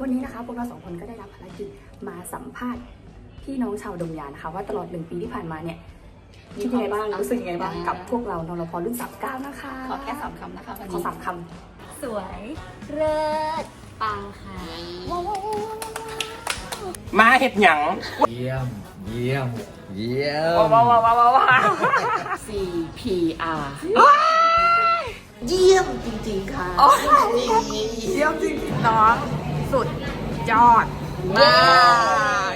วันนี้นะคะพวกเราสองคนก็ได้รับภารกิจมาสัมภาษณ์พี่น้องชาวดงยานนะคะ ว่าตลอดหนึ่งปีที่ผ่านมาเนี่ยคิดยังไงบ้างรู้สึกยังไงบ้างกับพวกเรานรพรุ่นสามเก้านะคะขอแค่สามคำนะคะวันขอนี้สามคสวยเลิศปังค่ะมาเห็ดหยังเยี่ยม เยี่ยม เยี่ยม ว้าวว้าวว้าวว้าว CPR ำเยี่ยมจริงๆค่ะ เยี่ยมจริงๆน้อง สุดยอดมาก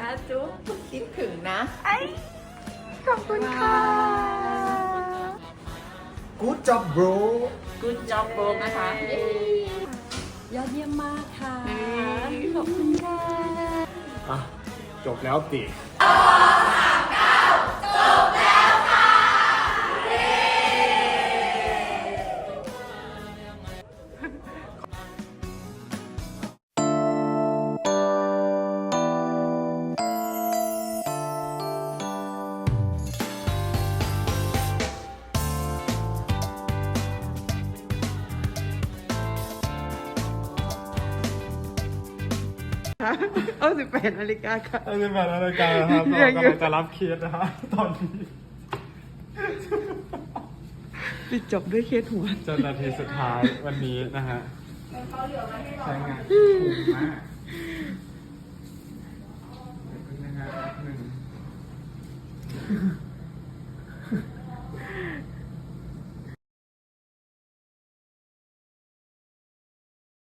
นะจุ๊บคิดถึงนะขอบคุณค่ะ Good job bro Good job bro นะคะยอดเยี่ยมมากค่ะ ขอบคุณค่ะ อะ จบแล้วติ คะเออสิบแปดนาฬิกาค่ะ อาจารย์รายกาครับเรากำลังจะรับเคสนะฮะตอนนี้ปิดจบด้วยเคสหัว จนนาทีสุดท้ายวันนี้นะฮะใช้งานถูกมากนะฮะหนึ่ง